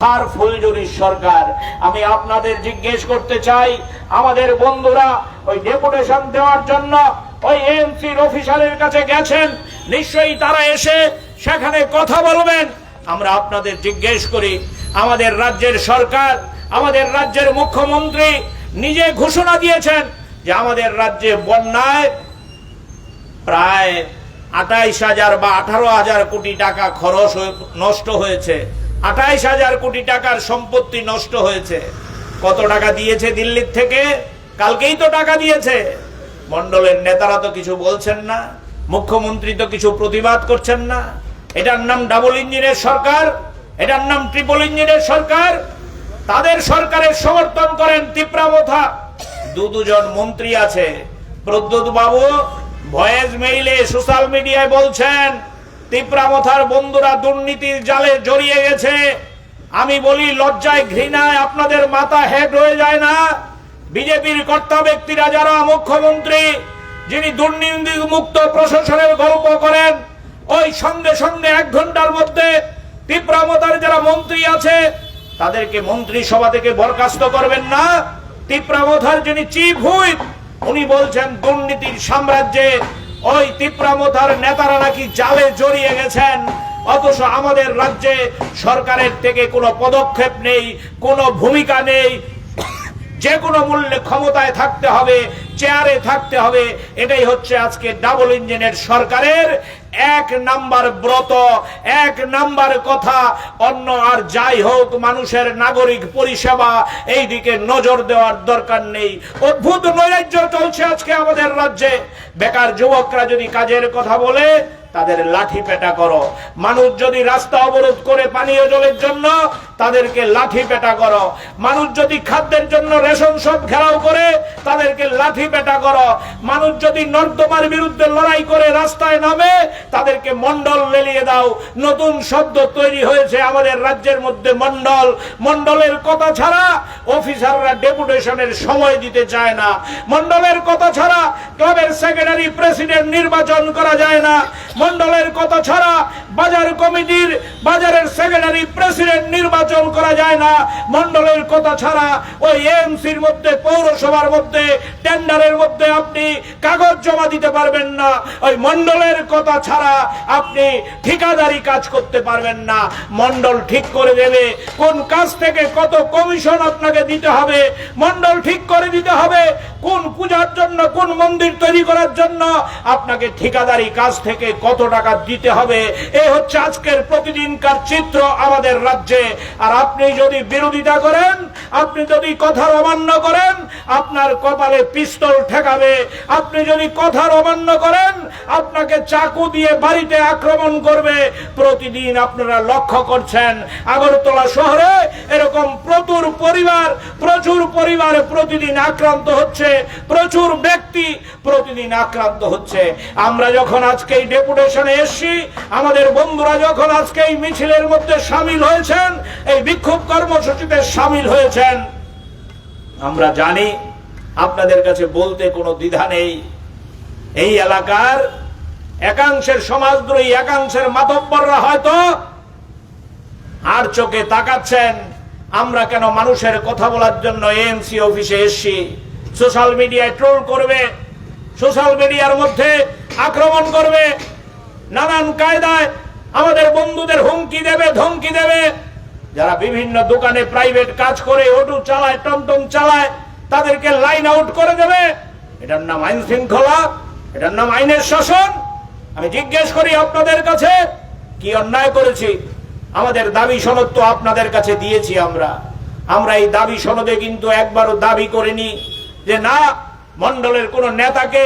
আর ফুলজুরির সরকার। আমি আপনাদের জিজ্ঞেস করতে চাই, আমাদের বন্ধুরা ওই ডেপুটেশন দেওয়ার জন্য ওই এমসির অফিসারের কাছে গেছেন, নিশ্চয়ই তারা এসে সেখানে কথা বলবেন। আমরা আপনাদের জিজ্ঞেস করি, আমাদের রাজ্যের সরকার, আমাদের রাজ্যের মুখ্যমন্ত্রী নিজে ঘোষণা দিয়েছেন যে আমাদের রাজ্যে বন্যায় প্রায় আঠাইশ হাজার বা আঠারো হাজার কোটি টাকা খরচ নষ্ট হয়েছে। আঠাইশ হাজার কোটি টাকার সম্পত্তি নষ্ট হয়েছে। কত টাকা দিয়েছে দিল্লির থেকে? কালকেই তো টাকা দিয়েছে। মন্ডলের নেতারা তো কিছু বলছেন না, মুখ্যমন্ত্রী তো কিছু প্রতিবাদ করছেন না। এটার নাম ডাবল ইঞ্জিনের সরকার, এটার নাম ট্রিপল ইঞ্জিনের সরকার। তাদের সরকারের সমর্থন করেন তিপ্রামথা। দু দুজন মন্ত্রী আছে। প্রদ্যুৎ বাবু ভয়েস মেইলে সোশ্যাল মিডিয়ায় বলছেন তিপ্রামথার বন্ধুরা দুর্নীতির জালে জড়িয়ে গেছে। আমি বলি, লজ্জায়, ঘৃণায় আপনাদের মাথা হেড হয়ে যায় না। বিজেপির কর্তা ব্যক্তিরা যারা, মুখ্যমন্ত্রী, যিনি দুর্নীতি মুক্ত প্রশাসনের গল্প করেন, ওই সঙ্গে সঙ্গে এক ঘণ্টার মধ্যে তিপ্রামতার যারা মন্ত্রী আছে, তাদেরকে মন্ত্রী সভা থেকে বরখাস্ত করবেন না। তিপ্রামথার যিনি চিফ হুইপ, উনি বলছেন, দুর্নীতির সাম্রাজ্যে ওই তিপ্রামথার নেতারা নাকি জালে জড়িয়ে গেছেন? অথচ আমাদের রাজ্যে সরকারের থেকে কোনো পদক্ষেপ নেই, কোনো ভূমিকা নেই। যে কোনো মূল্যে ক্ষমতায় থাকতে হবে, চেয়ারে থাকতে হবে। এটাই হচ্ছে আজকে ডাবল ইঞ্জিনের সরকারের এক নাম্বার ব্রত, এক নাম্বার কথা, অন্য আর যাই হোক, মানুষের নাগরিক পরিষেবা এই দিকে নজর দেওয়ার দরকার নেই। অদ্ভুত নৈরাজ্য চলছে আজকে আমাদের রাজ্যে। বেকার যুবকরা যদি কাজের কথা বলে, তাদের লাঠি পেটা করো। মানুষ যদি রাস্তা অবরোধ করে পানীয় জলের জন্য তাদেরকে লাঠি পেটা করো। মানুষ যদি খাদ্যের জন্য রেশন সব ঘেরাও করে, তাদেরকে লাঠি পেটা করো। মানুষ যদি নর্দমার বিরুদ্ধে লড়াই করে রাস্তায় নামে, তাদেরকে মন্ডল লেলিয়ে দাও। নতুন শব্দ তৈরি হয়েছে আমাদের রাজ্যের মধ্যে মন্ডল মন্ডলের কথা ছাড়া অফিসাররা ডেপুটেশনের সময় দিতে চায় না। মন্ডলের কথা ছাড়া ক্লাবের সেক্রেটারি প্রেসিডেন্ট নির্বাচন করা যায় না। মন্ডলের কথা ছাড়া বাজার কমিটির, বাজারের সেক্রেটারি প্রেসিডেন্ট নির্বাচন করা যায় না। মন্ডলের কথা ছাড়া ওই এমসির মধ্যে, পৌরসভার মধ্যে, টেন্ডারের মধ্যে আপনি কাগজ জমা দিতে পারবেন না। ওই মন্ডলের কথা ছাড়া আপনি ঠিকাদারি কাজ করতে পারবেন না। মন্ডল ঠিক করে দেবে কোন কাজ থেকে কত কমিশন আপনাকে দিতে হবে। মন্ডল ঠিক করে দিতে হবে কোন পূজার জন্য, কোন মন্দির তৈরি করার জন্য। আপনাকে ঠিকাদারি কাজ থেকে কত টাকা দিতে হবে এই হচ্ছে আজকের প্রতিদিনকার চিত্র আমাদের রাজ্যে। আর আপনি যদি বিরোধিতা করেন, আপনি যদি কথার অমান্য করেন, আপনার কপালে পিস্তল ঠেকাবে। আপনি যদি কথার অমান্য করেন, আপনাকে চাকু দিয়ে বাড়িতে আক্রমণ করবে। প্রতিদিন আপনারা লক্ষ্য করছেন, আগরতলা শহরে এরকম প্রচুর পরিবার প্রচুর পরিবার প্রতিদিন আক্রান্ত হচ্ছে, প্রচুর ব্যক্তি প্রতিদিন আক্রান্ত হচ্ছে। আমরা যখন আজকে এই ডেপুটেশনে এসছি, আমাদের বন্ধুরা, যখন আজকে এই মিছিলের মধ্যে সামিল হয়েছেন, এই বিক্ষোভ কর্মসূচিতে সামিল হয়েছেন, আমরা জানি আপনাদের কাছে বলতে কোনো দ্বিধা নেই। এই এলাকার একাংশের সমাজদ্রোহী একাংশের মাতব্বররা হয়তো আর চোখে তাকাচ্ছেন, আমরা কেন মানুষের কথা বলার জন্য এএমসি অফিসে এসছি? সোশ্যাল মিডিয়ায় ট্রোল করবে, সোশ্যাল মিডিয়ার মধ্যে আক্রমণ করবে, নানান কায়দায় আমাদের বন্ধুদের হুমকি দেবে, ধমকি দেবে। যারা বিভিন্ন দোকানে প্রাইভেট কাজ করে, অটো চালায়, টমটম চালায়, তাদেরকে লাইন আউট করে দেবে। এটার নাম আইন শৃঙ্খলা, এটার নাম আইনের শাসন। আমি জিজ্ঞেস করি আপনাদের কাছে, কি অন্যায় করেছি? আমাদের দাবি সনদ তো আপনাদের কাছে দিয়েছি আমরা। আমরা এই দাবি সনদে কিন্তু একবারও দাবি করিনি যে না মন্ডলের কোন নেতাকে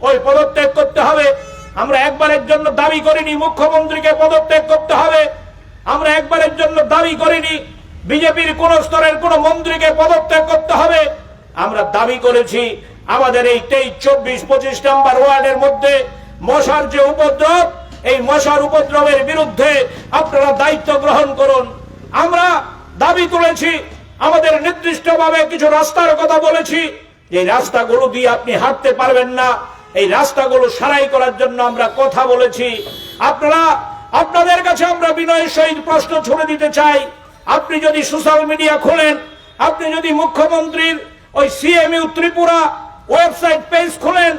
ওই পদত্যাগ করতে হবে। আমরা একবারের জন্য দাবি করিনি মুখ্যমন্ত্রীকে পদত্যাগ করতে হবে। আমরা একবারের জন্য দাবি করিনি বিজেপির কোন স্তরের কোন মন্ত্রীকে পদত্যাগ করতে হবে। আমরা দাবি করেছি আমাদের এই তেইশ, চব্বিশ, পঁচিশ নম্বর ওয়ার্ডের মধ্যে মশার যে উপদ্রব, এই মশার উপদ্রবের বিরুদ্ধে আপনারা দায়িত্ব গ্রহণ করুন। আমরা দাবি তুলেছি, আমাদের নির্দিষ্টভাবে কিছু রাস্তার কথা বলেছি। যে রাস্তাগুলো দিয়ে আপনি হাঁটতে পারবেন না। এই রাস্তাগুলো সারাই করার জন্য আমরা কথা বলেছি। আপনারা, আপনাদের কাছে আমরা বিনয়ের সহিত প্রশ্ন ছুড়ে দিতে চাই। আপনি যদি সোশ্যাল মিডিয়া খোলেন, আপনি যদি মুখ্যমন্ত্রীর ওই সিএমইউ ত্রিপুরা ওয়েবসাইট পেজ খোলেন,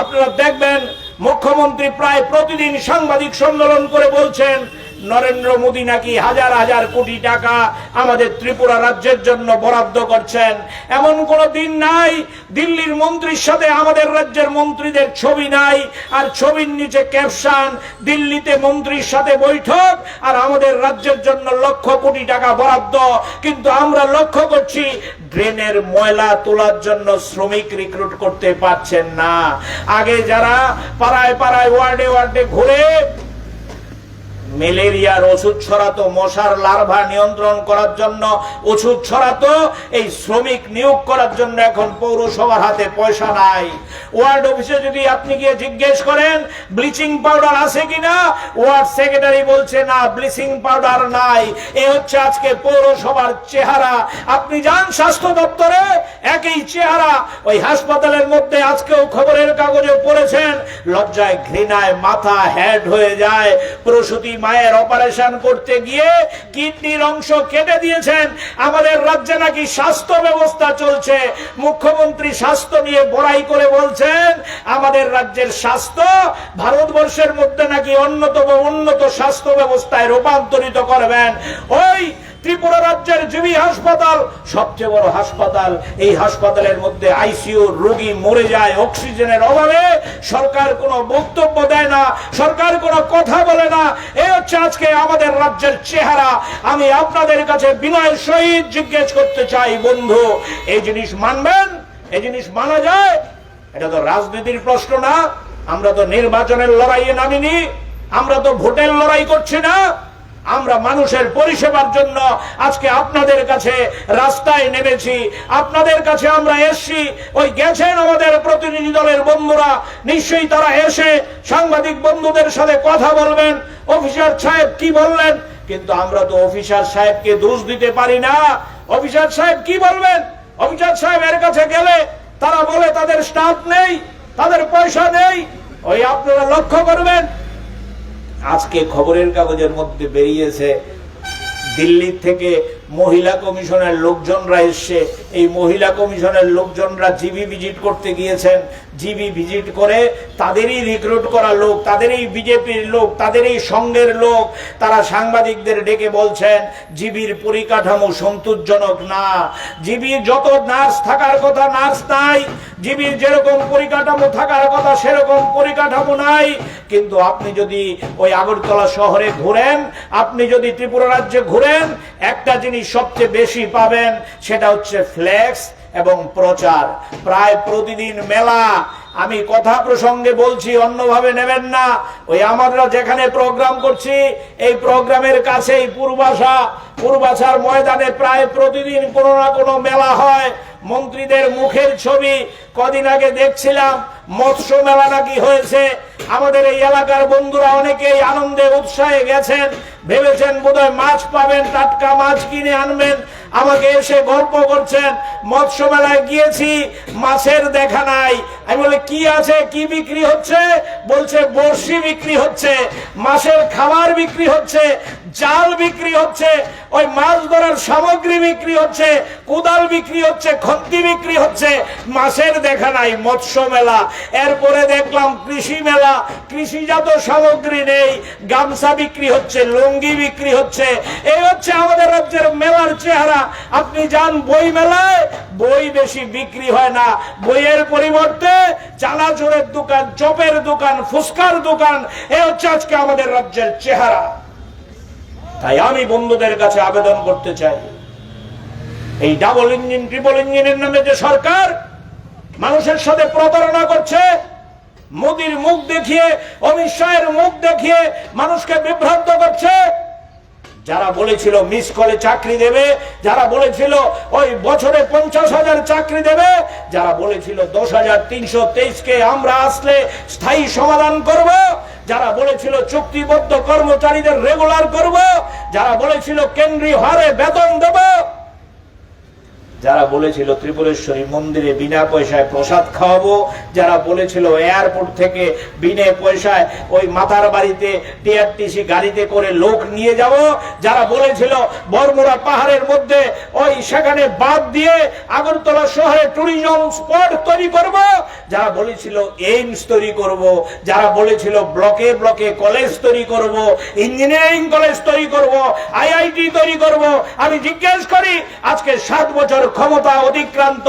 আপনারা দেখবেন মুখ্যমন্ত্রী প্রায় প্রতিদিন সাংবাদিক সম্মেলন করে বলছেন নরেন্দ্র মোদী নাকি হাজার হাজার কোটি টাকা আমাদের ত্রিপুরা রাজ্যের জন্য বরাদ্দ করছেন? এমন কোনো দিন নাই, দিল্লির মন্ত্রীর সাথে আমাদের রাজ্যের মন্ত্রীদের ছবি নাই, আর ছবির নিচে ক্যাপশন, দিল্লিতে মন্ত্রীর সাথে বৈঠক, আর আমাদের রাজ্যের জন্য লক্ষ কোটি টাকা বরাদ্দ। কিন্তু আমরা লক্ষ্য করছি, ড্রেনের ময়লা তোলার জন্য শ্রমিক রিক্রুট করতে পারছেন না। আগে যারা পাড়ায় পাড়ায় ওয়ার্ডে ওয়ার্ডে ঘুরে ম্যালেরিয়ার ওষুধ ছড়াতো, মশার লার্ভা নিয়ন্ত্রণ করার জন্য ওষুধ ছড়াতো, এই শ্রমিক নিয়োগ করার জন্য এখন পৌরসভার হাতে পয়সা নাই। ওয়ার্ড অফিসে যদি আপনি গিয়ে জিজ্ঞেস করেন, ব্লিচিং পাউডার আছে কিনা, ওয়ার্ড সেক্রেটারি বলছে, না, ব্লিচিং পাউডার নাই। এ হচ্ছে আজকে পৌরসভার চেহারা। আপনি যান স্বাস্থ্য দপ্তরে, একই চেহারা। ওই হাসপাতালের মধ্যে আজকেও খবরের কাগজে পড়েছেন, লজ্জায় ঘৃণায় মাথা হেড হয়ে যায়। প্রসূতি মায়ের অপারেশন করতে গিয়ে কিডনির অংশ কেটে দিয়েছেন। আমাদের রাজ্যে নাকি স্বাস্থ্য ব্যবস্থা চলছে। মুখ্যমন্ত্রী স্বাস্থ্য নিয়ে বড়াই করে বলছেন, আমাদের রাজ্যের স্বাস্থ্য ভারতবর্ষের মধ্যে নাকি অন্যতম উন্নত স্বাস্থ্য ব্যবস্থায় রূপান্তরিত করবেন। ওই ত্রিপুরা রাজ্যের জিবি হাসপাতাল, সবচেয়ে বড় হাসপাতাল, এই হাসপাতালের মধ্যে আইসিইউ রোগী মরে যায় অক্সিজেনের অভাবে। সরকার কোনো বক্তব্য দেয় না, সরকার কোনো কথা বলে না। এই হচ্ছে আজকে আমাদের রাজ্যের চেহারা। আমি আপনাদের কাছে বিনয়ের সহিত জিজ্ঞেস করতে চাই, বন্ধু, এই জিনিস মানবেন? এই জিনিস মানা যায়? এটা তো রাজনীতির প্রশ্ন না। আমরা তো নির্বাচনের লড়াইয়ে নামিনি। আমরা তো ভোটের লড়াই করছি না। আমরা মানুষের পরিষেবার জন্য আজকে আপনাদের কাছে রাস্তায় নেমেছি। আপনাদের কাছে আমরা এসছি। ওই গেছেন আমাদের প্রতিনিধি দলের বন্ধুরা। নিশ্চয়ই তারা এসে সাংবাদিক বন্ধুদের সাথে কথা বলবেন। অফিসার সাহেব কি বললেন? কিন্তু আমরা তো অফিসার সাহেবকে দোষ দিতে পারি না। অফিসার সাহেব কি বলবেন? অফিসার সাহেবের কাছে গেলে তারা বলে, তাদের স্টাফ নেই, তাদের পয়সা নেই। ওই আপনারা লক্ষ্য করবেন আজকে খবরের কাগজের মধ্যে বেরিয়েছে, দিল্লি থেকে মহিলা কমিশনের লোকজনরা এসছে। এই মহিলা কমিশনের লোকজনরা জিবি ভিজিট করতে গিয়েছেন। জিবি ভিজিট করে তাদেরই রিক্রুট করা লোক, তাদেরই বিজেপির লোক, তাদেরই সঙ্গের লোক, তারা সাংবাদিকদের ডেকে বলছেন, জিবির পরিকাঠামো সন্তোষজনক না। জিবির যত নার্স থাকার কথা নার্স নাই, জিবির যেরকম পরিকাঠামো থাকার কথা সেরকম পরিকাঠামো নাই, কিন্তু আপনি যদি ওই আগরতলা শহরে ঘুরেন, আপনি যদি ত্রিপুরা রাজ্যে ঘুরেন, একটা জিনিস সবচেয়ে বেশি পাবেন, সেটা হচ্ছে ফ্লেক্স এবং প্রচার। প্রায় প্রতিদিন মেলা। আমি কথা প্রসঙ্গে বলছি, অন্যভাবে নেবেন না। ওই আমরা যেখানে প্রোগ্রাম করছি, এই প্রোগ্রামের কাছেই পূর্বাশা। পূর্বাশার ময়দানে প্রায় প্রতিদিন কোনো না কোনো মেলা হয়। মন্ত্রীদের মুখের ছবি কদিন আগে দেখছিলাম, মৎস্য মেলা নাকি হয়েছে। আমাদের এই এলাকার বন্ধুরা অনেকেই আনন্দে উৎসাহে গেছেন, ভেবেছেন বোধহয় মাছ পাবেন, টাটকা মাছ কিনে আনবেন। আমাকে এসে গল্প করছেন, মৎস্য মেলায় গিয়েছি, মাছের দেখা নাই। আমি বলে, কি আছে? কি বিক্রি হচ্ছে? বলছে, বড়শি বিক্রি হচ্ছে, মাছের খাবার বিক্রি হচ্ছে, জাল বিক্রি হচ্ছে, ওই মাছ ধরার সামগ্রী বিক্রি হচ্ছে, কোদাল বিক্রি হচ্ছে, খন্তি বিক্রি হচ্ছে, মাছের দেখা নাই, মৎস্য মেলা। এরপরে দেখলাম কৃষি মেলা। কৃষিজাত সামগ্রী নেই, গামছা বিক্রি হচ্ছে, লুঙ্গি বিক্রি হচ্ছে। এই হচ্ছে আমাদের রাজ্যের মেলার চেহারা। আপনি যান বই মেলায়, বই বেশি বিক্রি হয় না। বইয়ের পরিবর্তে চানাচুরের দোকান, চপের দোকান ফুসকার দোকান, এ হচ্ছে আজকে আমাদের রাজ্যের চেহারা। তাই আমি বন্ধুদের কাছে আবেদন করতে চাই। এই ডাবল ইঞ্জিন ট্রিপল ইঞ্জিনের নামে যে সরকার মানুষের সাথে প্রতারণা করছে, মোদির মুখ দেখিয়ে, অমিত শাহের মুখ দেখিয়ে মানুষকে বিভ্রান্ত করছে। যারা বলেছিল মিস কলে চাকরি দেবে, যারা বলেছিল ওই বছরে পঞ্চাশ হাজার চাকরি দেবে, যারা বলেছিল দশ হাজার তিনশো তেইশকে আমরা আসলে স্থায়ী সমাধান করব, যারা বলেছিল চুক্তিবদ্ধ কর্মচারীদের রেগুলার করব, যারা বলেছিল কেন্দ্রীয় হারে বেতন দেব যারা বলেছিল ত্রিপুরেশ্বরী মন্দিরে বিনা পয়সায় প্রসাদ খাওয়াবো, যারা বলেছিল এয়ারপোর্ট থেকে বিনে পয়সায় ওই মাথার বাড়িতে টিআরটিসি গাড়িতে করে লোক নিয়ে যাব, যারা বলেছিল বর্মরা পাহাড়ের মধ্যে ওই সেখানে বাদ দিয়ে আগরতলা শহরে ট্যুরিজম স্পট তৈরি করব, যারা বলেছিল এইমস তৈরি করব, যারা বলেছিল ব্লকে ব্লকে কলেজ তৈরি করব, ইঞ্জিনিয়ারিং কলেজ তৈরি করব, আইআইটি তৈরি করব। আমি জিজ্ঞেস করি, আজকে সাত বছর ক্ষমতা অতিক্রান্ত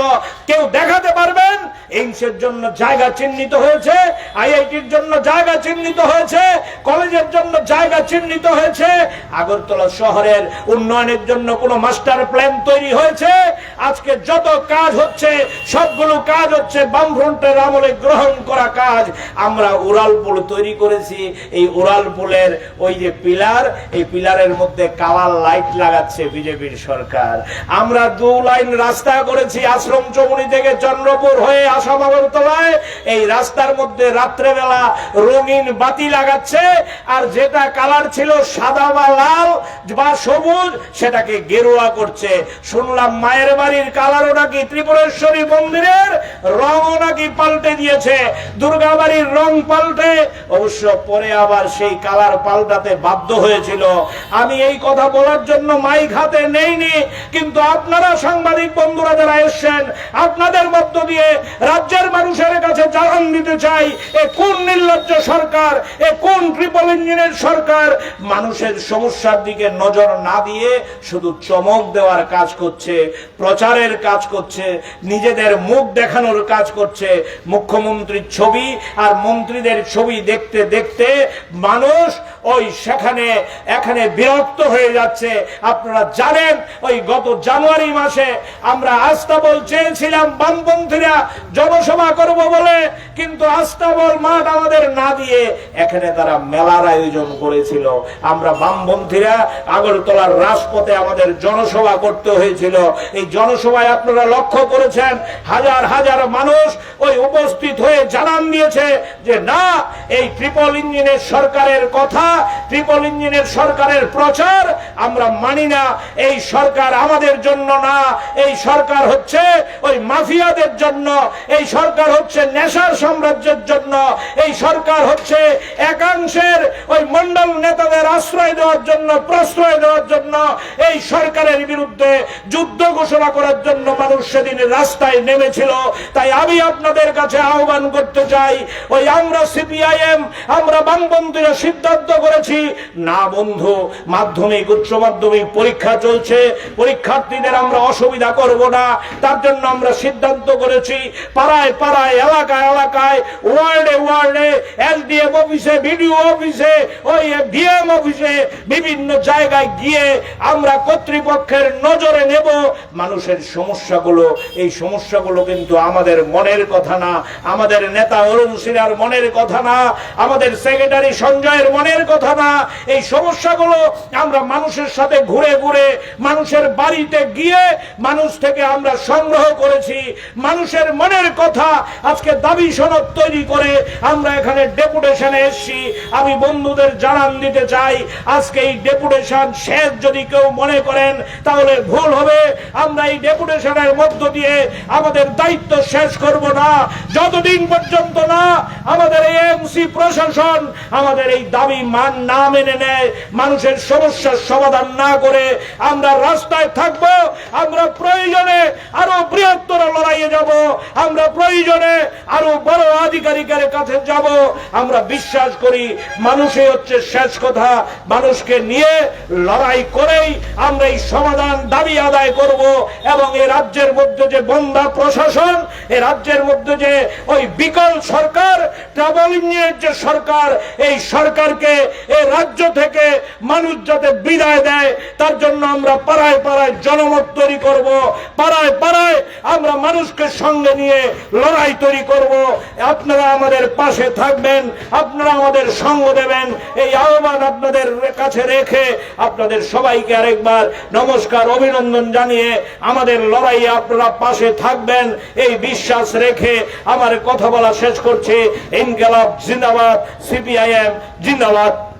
কেউ দেখাতে পারবেন। এইমসের জন্য জায়গা চিহ্নিত হয়েছে, আইআইটির জন্য জায়গা চিহ্নিত হয়েছে, কলেজের জন্য জায়গা চিহ্নিত হয়েছে। আগরতলা শহরের উন্নয়নের জন্য কোনো মাস্টার প্ল্যান তৈরি হয়েছে। আজকে যত কাজ হচ্ছে, সবগুলো কাজ হচ্ছে বামফ্রন্টের আমলে গ্রহণ করা কাজ। আমরা উড়াল পুল তৈরি করেছি। এই উড়াল পুলের ওই যে পিলার, এই পিলারের মধ্যে কালার লাইট লাগাচ্ছে বিজেপির সরকার। আমরা দু লাইন রাস্তা করেছি আশ্রম চমুনি থেকে চন্দ্রপুর হয়ে আসাম আগরতলায়। এই রাস্তার মধ্যে রাত্রেবেলা রঙিন বাতি লাগাচ্ছে, আর যেটা কালার ছিল সাদা বা লাল বা সবুজ, সেটাকে গেরুয়া করছে। শুনলাম মায়ের বাড়ির কালারও নাকি ত্রিপুরেশ্বরী মন্দিরের রঙও নাকি পাল্টে দিয়েছে। দুর্গা বাড়ির রং পাল্টে, অবশ্য পরে আবার সেই কালার পাল্টাতে বাধ্য হয়েছিল। আমি এই কথা বলার জন্য মাইক হাতে নেইনি, কিন্তু আপনারা সাংবাদিক বন্ধুরা যারা এসছেন, আপনাদের মধ্য দিয়ে রাজ্যের মানুষের কাছে জানান দিতে চাই, এ কোন নির্লজ্জ সরকার, এ কোন ট্রিপল ইঞ্জিনের সরকার? মানুষের সমস্যার দিকে নজর না দিয়ে শুধু চমক দেওয়ার কাজ করছে, প্রচারের কাজ করছে, নিজেদের মুখ দেখানোর কাজ করছে, মুখ্যমন্ত্রীর ছবি আর মন্ত্রীদের ছবি দেখতে দেখতে মানুষ ওই সেখানে, এখানে বিরক্ত হয়ে যাচ্ছে। আপনারা জানেন, ওই গত জানুয়ারি মাসে আমরা আস্তাবল চেয়েছিলাম বামপন্থীরা জনসভা করব বলে, কিন্তু আস্তাবল মাঠ আমাদের না দিয়ে এখানে তারা মেলার আয়োজন করেছিল। আমরা বামপন্থীরা আগরতলার রাজপথে আমাদের জনসভা করতে হয়েছিল। এই জনসভায় আপনারা লক্ষ্য করেছেন, হাজার হাজার মানুষ ওই উপস্থিত হয়ে জানান দিয়েছে যে, না, এই ট্রিপল ইঞ্জিনের সরকারের কথা ট্রিপল ইঞ্জিনের সরকারের প্রচার আমরা মানি না। এই সরকার আমাদের জন্য না। এই সরকার হচ্ছে ওই মাফিয়াদের জন্য। এই সরকার হচ্ছে নেশার সাম্রাজ্যের জন্য। এই সরকার হচ্ছে একাংশের ওই মন্ডল নেতাদের আশ্রয় দেওয়ার জন্য, প্রশ্রয় দেওয়ার জন্য। এই সরকারের বিরুদ্ধে যুদ্ধ ঘোষণা করার জন্য মানুষ সেদিন রাস্তায় নেমেছিল। তাই আমি আপনাদের কাছে আহ্বান করতে চাই, ওই আমরা সিপিআইএম, আমরা বামপন্থীরা সিদ্ধান্ত করেছি। না বন্ধু, মাধ্যমিক, উচ্চ মাধ্যমিক পরীক্ষা চলছে। পরীক্ষার্থীদের আমরা অসুবিধা করব না। তার জন্য আমরা সিদ্ধান্ত করেছি, পাড়ায় পাড়ায়, এলাকায় এলাকায়, ওয়ার্ডে ওয়ার্ডে এসডিএম অফিসে, বিডিও অফিসে, ওই ডিএম অফিসে বিভিন্ন জায়গায় গিয়ে আমরা কর্তৃপক্ষের নজরে নেব। মানুষের সমস্যাগুলো, এই সমস্যাগুলো কিন্তু আমাদের মনের কথা না। আমাদের নেতা অরুণ সিনহার মনের কথা না। আমাদের সেক্রেটারি সঞ্জয়ের মনের কথা না। এই সমস্যাগুলো আমরা মানুষের সাথে ঘুরে ঘুরে, মানুষের বাড়িতে গিয়ে মানুষ থেকে আমরা সংগ্রহ করেছি। মানুষের মনের কথা আজকে দাবি সনদ তৈরি করে আমরা এখানে ডেপুটেশনে এসেছি। আমি বন্ধুদের জানান দিতে চাই, আজকে এই ডেপুটেশন শেষ যদি কেউ মনে করেন, তাহলে ভুল হবে। আমরা এই ডেপুটেশনের মধ্য দিয়ে আমাদের দায়িত্ব শেষ করব না। যতদিন পর্যন্ত না, আমাদের এই এমসি প্রশাসন আমাদের এই দাবি মান না মেনে নেয়, মানুষের সমস্যার সমাধান না করে আমরা রাস্তায় থাকব, আমরা প্রয়োজনে আরও লড়াইয়ে যাব, আমরা প্রয়োজনে আরও বড় আধিকারিকের কাছে যাব। আমরা বিশ্বাস করি, মানুষই হচ্ছে শেষ কথা। মানুষকে নিয়ে লড়াই করেই আমরা এই সমাধান দাবি আদায় করব এবং এই রাজ্যের মধ্যে যে বন্ধা প্রশাসন এই রাজ্যের মধ্যে যে ওই বিকল সরকার ট্রাভেলিং এর যে সরকার, এই সরকারকে এই রাজ্য থেকে মানুষ যাতে বিদায় দেয়, তার জন্য আমরা পাড়ায় পাড়ায় জনমত তৈরি করব। পাড়ায় পাড়ায় আমরা মানুষকে সঙ্গে নিয়ে লড়াই তৈরি করব। আপনারা আমাদের পাশে থাকবেন, আপনারা আমাদের সঙ্গ দেবেন। এই আহ্বান আপনাদের কাছে রেখে আপনাদের সবাইকে আরেকবার নমস্কার, অভিনন্দন জানিয়ে আমাদের লড়াইয়ে আপনারা পাশে থাকবেন। এই বিশ্বাস রেখে আমার কথা বলা শেষ করছি। ইনকালাব জিন্দাবাদ, সিপিআইএম জিন্দাবাদ।